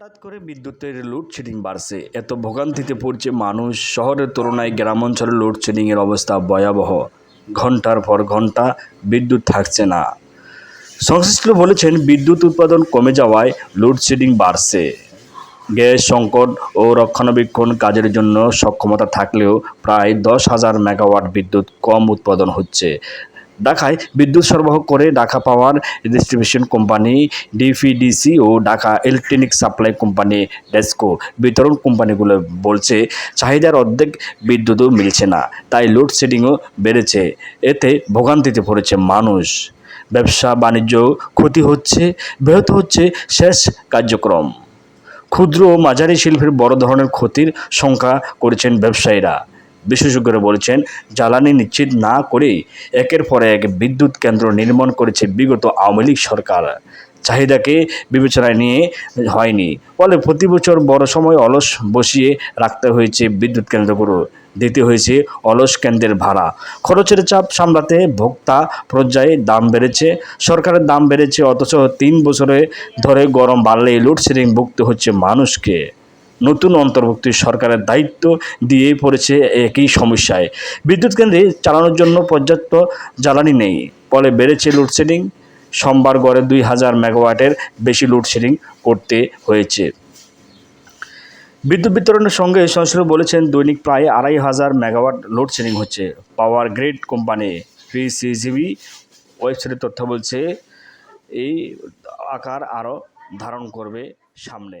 হঠাৎ করে বিদ্যুতের লোডশেডিং বাড়ছে। এত ভোগান্তিতে পড়ছে মানুষ। শহরের তুলনায় গ্রাম অঞ্চলে লোডশেডিংয়ের অবস্থা ভয়াবহ। ঘণ্টার পর ঘণ্টা বিদ্যুৎ থাকছে না। সংশ্লিষ্ট বলেছেন, বিদ্যুৎ উৎপাদন কমে যাওয়ায় লোডশেডিং বাড়ছে। গ্যাস সংকট ও রক্ষণাবেক্ষণ কাজের জন্য সক্ষমতা থাকলেও প্রায় দশ হাজার মেগাওয়াট বিদ্যুৎ কম উৎপাদন হচ্ছে। ঢাকায় বিদ্যুৎ সরবরাহ করে Dhaka power distribution company DPDC ও Dhaka electronic supply company DESCO বিতরণ কোম্পানিগুলো বলছে, চাহিদার অর্ধেক বিদ্যুৎও মিলছে না, তাই লোডশেডিংও বেড়েছে। এতে ভোগান্তিতে পড়েছে মানুষ। ব্যবসা বাণিজ্য ক্ষতি হচ্ছে, ব্যাহত হচ্ছে শেষ কার্যক্রম। ক্ষুদ্র ও মাঝারি শিল্পের বড় ধরনের ক্ষতির সংখ্যা করেছেন ব্যবসায়ীরা। বিশেষজ্ঞরা বলেছেন, জ্বালানি নিশ্চিত না করেই একের পর এক বিদ্যুৎ কেন্দ্র নির্মাণ করেছে বিগত আওয়ামী লীগ সরকার। চাহিদাকে বিবেচনায় নিয়ে হয়নি। ফলে প্রতি বছর বড় সময় অলস বসিয়ে রাখতে হয়েছে বিদ্যুৎ কেন্দ্রগুলো। দিতে হয়েছে অলস কেন্দ্রের ভাড়া। খরচের চাপ সামলাতে ভোক্তা পর্যায়ে দাম বেড়েছে। সরকারের দাম বেড়েছে, অথচ তিন বছরে ধরে গরম বাড়লে লোডশেডিং ভুগতে হচ্ছে মানুষকে। নতুন অন্তর্ভুক্তি সরকারের দায়িত্ব দিয়ে পড়েছে একই সমস্যায়। বিদ্যুৎ কেন্দ্রে চালানোর জন্য পর্যাপ্ত জ্বালানি নেই, ফলে বেড়েছে লোডশেডিং সোমবার গড়ে দুই হাজার মেগাওয়াটের বেশি লোডশেডিং করতে হয়েছে। বিদ্যুৎ বিতরণের সঙ্গে সংশ্লিষ্ট বলেছেন, দৈনিক প্রায় আড়াই হাজার মেগাওয়াট লোডশেডিং হচ্ছে। পাওয়ার গ্রিড কোম্পানি পিসিজিবি ওয়েবসাইটের তথ্য বলছে, এই আকার আরও ধারণ করবে সামনে।